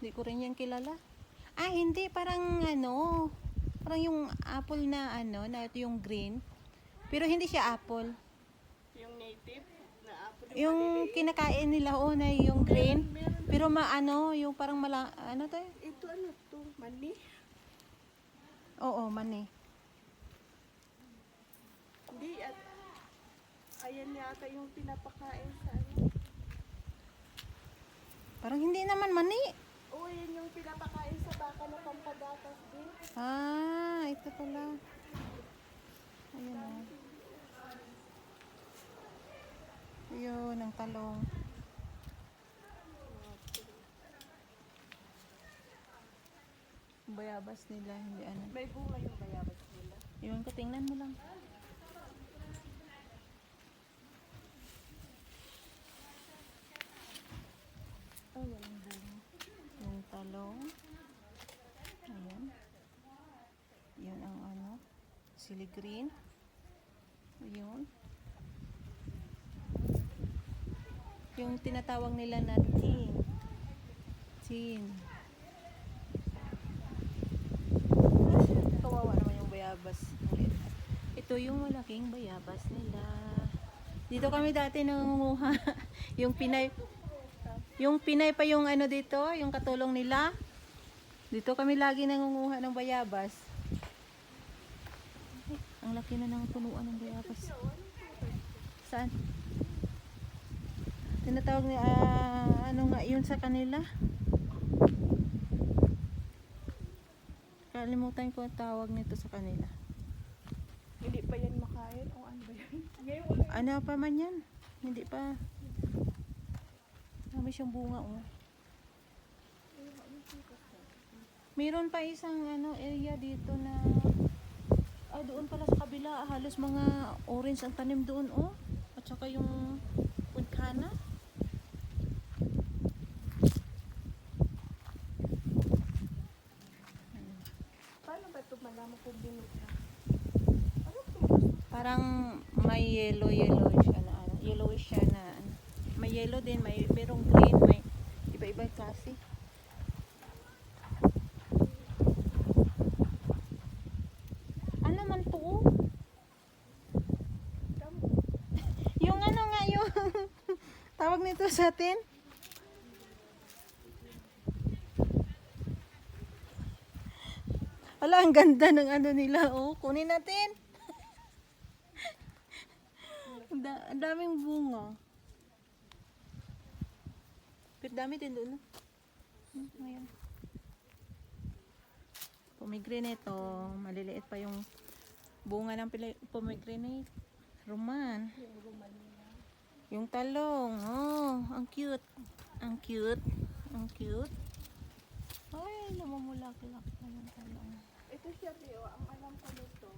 Hindi ko rin yan kilala. Ah, hindi. Parang ano, parang yung apple na ano, na ito yung green. Pero hindi siya apple. Yung native na apple. Yung kinakain nila oh na yung green. Pero maano, yung parang mala, ano to? Ito ano to? Mani? Oo, mani. Hindi. At, ayan yata yung pinapakain sa ano. Parang hindi naman mani. Oo, yan yung pinapakain sa baka na pampagatas din. Ah, ito pala. Ayun oh. Ayun, ang talong. Bayabas nila, hindi ano. May bunga yung bayabas nila. Yun ko, tingnan mo lang. Oh, walang bunga. Yung talong. Ayan. Yan ang ano. Sili green. Ayun. Yung tinatawag nila na tin. Tin. Kawawa naman yung bayabas. Ito yung malaking bayabas nila. Dito kami dati nangunguha. yung Pinay yung Pinay pa yung ano dito, yung katulong nila. Dito kami lagi nangunguha ng bayabas. Ang laki na ng punuan ng bayabas. Saan? Tinatawag ni ah, ano nga yun sa kanila? Kalimutan ko ang tawag nito sa kanila. Hindi pa yan makain o ano ba yan? Ano pa man yan? Hindi pa. Dami siyang bunga oh. Meron pa isang ano area dito na kabila halos mga orange ang tanim doon oh. At saka yung pudkana. Paano ba ito malaman kung ito? Parang may yellow yellow siya na ano, yellowish siya na ano. May yellow din, may merong green, may iba-iba klase man to? oh? Damo. Yung ano nga yung tawag nito sa atin? Wala, ang ganda ng ano nila. Oh, kunin natin. Da- daming bunga. Pero dami din doon. Hmm, Ayan. Pomegranate, oh. Maliliit pa yung bunga ng pomegranate. Roman. Yung talong. Oh, ang cute. Ang cute. Ang cute. Ay, namamulak-lak na yung talong. Ito siya, Leo. Ang alam ko nito.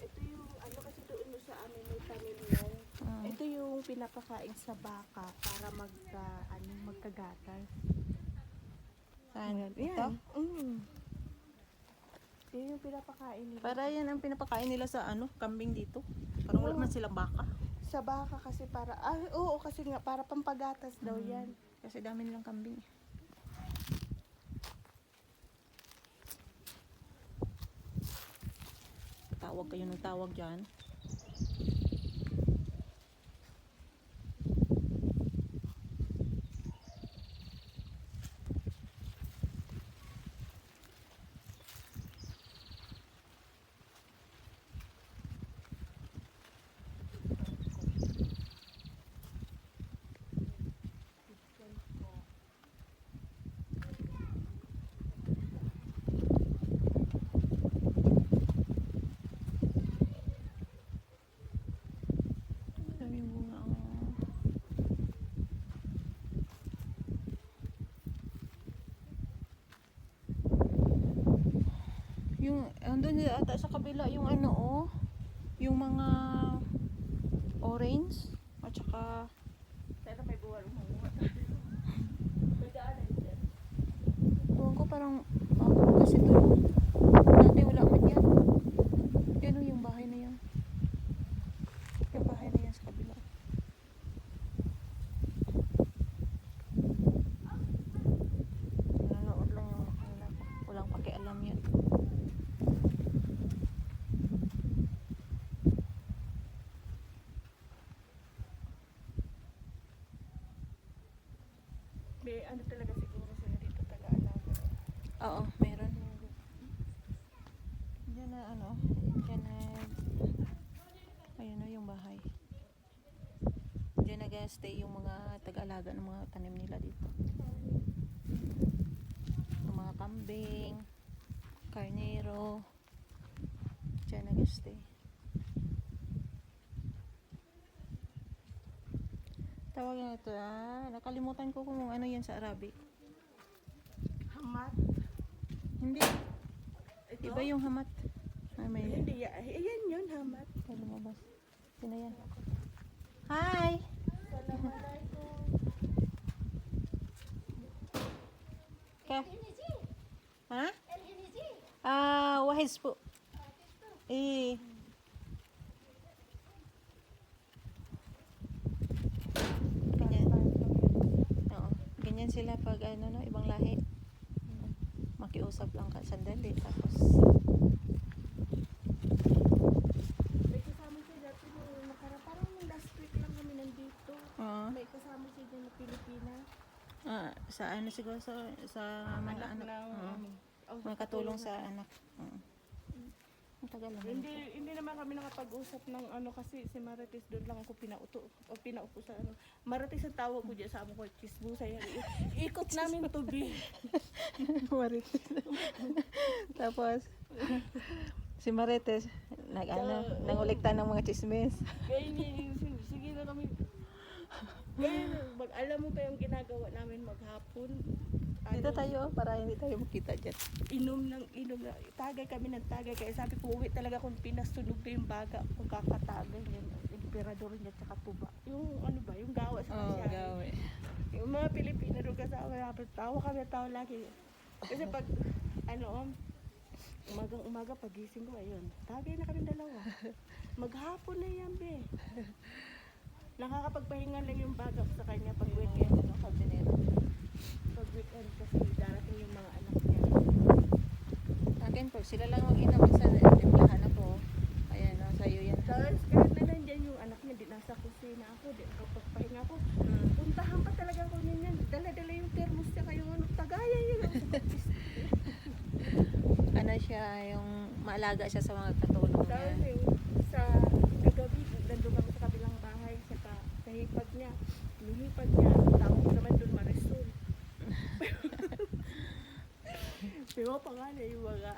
Ito yung, ano kasi doon mo sa amin may tanim yan. Ah. Ito yung pinapakain sa baka para mag, ah, ano, magkagatas. Saan? Ito? Yan. Mm. Yan yung pinapakain nila. Para yan ang pinapakain nila sa ano, kambing dito. Parang wala man silang baka. Sa baka kasi para, ah, oo, kasi nga, para pampagatas daw Mm. yan. Kasi dami nilang kambing. Tawag kayo ng tawag dyan. Daming bunga. oh. Yung, andun ata sa kabila yung ano oh. Yung mga orange. At saka, Sana may buwan umuha. Tuwang ko parang, bago kasi doon. Dati wala man yan. Yan oh, yung bahay na yan. Yung bahay na yan sa kabila. may ano talaga siguro sila dito taga-alaga. Oo, meron. Diyan na ano, diyan na, ayun o yung bahay. Nag-stay yung mga taga-alaga ng mga tanim nila dito. Yung mga kambing, karnero, diyan nag-stay. Tawag na ito ah, nakalimutan ko kung ano yan sa Arabic. Hamat. Hindi, Ito? iba yung hamat. Ay, may Hindi, ya- ayan yun, hamat. Ay, lumabas. Sino yan? Hi! Ka? Ha? Ah, wahis po. Eh. Ganyan. Oo. Ganyan sila pag ano no, ibang lahi. Makiusap lang ka sandali tapos May kasama siya dati nung nakaraan. Parang nung last week lang kami nandito. May kasama siya dyan na Pilipina. ah, sa ano siguro sa sa mga Anak anak. ng... Oo. oh, Mga katulong sa anak. Oo. Ang tagal lang. Hindi hindi naman kami nakapag-usap ng ano kasi si Marites doon lang ako pinauto o pinaupo sa ano. Marites ang tawag ko diyan sa amo ko chisbusa yan. I- ikot namin to be. Marites. Tapos, si Marites, nag, ano, nangulikta ng mga chismis. Kaya sige, sige na kami. Kaya mag, alam mo pa yung ginagawa namin maghapon. Dito Ano, tayo, para hindi tayo makita dyan. Inom ng inom na. Tagay kami ng tagay. Kaya sabi ko, uwi talaga kung pinasunog na yung baga. Kung kakatagay niya. Emperador niya tsaka tuba. Yung ano ba, yung gawa sa kasya. Yung mga Pilipino doon kasama namin, tawa kami, tawa lagi. Kasi pag, ano, umagang umaga pagising ko, ayun, tagay na kami dalawa. Maghapon na yan, be. Nakakapagpahinga lang yung baga ko sa kanya pag weekend, ano, pag pag weekend kasi darating yung mga anak niya. Akin po, sila lang mag-ina sa timplahan ako. Ayan, no, sa'yo yan. Tapos kahit na nandyan yung anak niya, di nasa kusina ako, di ako pagpahinga ko. Mm. Puntahan pa talaga ako ninyan. Dala-dala yung thermos niya kayo, ano, tagayan yun. Ano siya, yung maalaga siya sa mga katulong niya. Tapos yung sa kagabi, nandun kami sa kabilang bahay, sa, ka, sa hipag niya. Lumipad niya, tawag naman doon Marisol. Pero pa nga na yung mga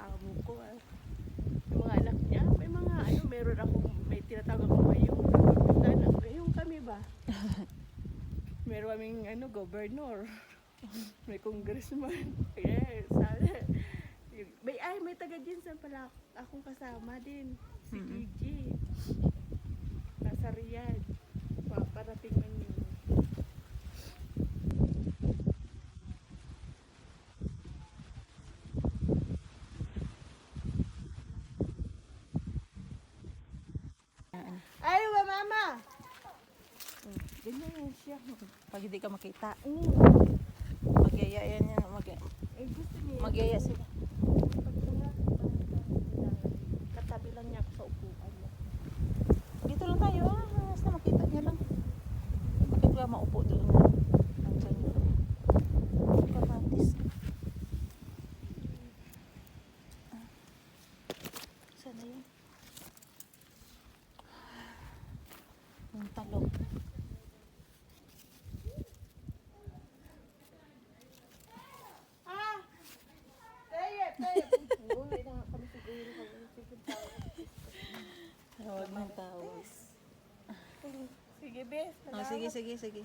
amo ko, ah. yung mga anak niya, may mga ano, meron akong, may tinatawag akong mayong, kapitan, ngayong kami ba? meron kaming ano, governor, may congressman, yes, sana. May, ay, may taga Jinsan pala akong kasama din, si Mhm. DJ. Nasa Riyadh. Paparating man yun. Ano, Ay, wa mama! Hmm, Ganyan yan siya. Pag hindi ka makita, Mm. magyaya yan yan. Mag, Eh, gusto niya. magyaya sila. Katabi lang niya ako sa upuan. Dito lang tayo, ah. Basta makita niya lang. Bakit ba maupo doon? Nandyan yun. Kamatis. Ah. Sana yun? Yung talong. Ah! Tayo, tayo. Uwi na nga kami siguro. Sige, Tawag ng tawag. Sige, bes. Oh, sige, sige, sige.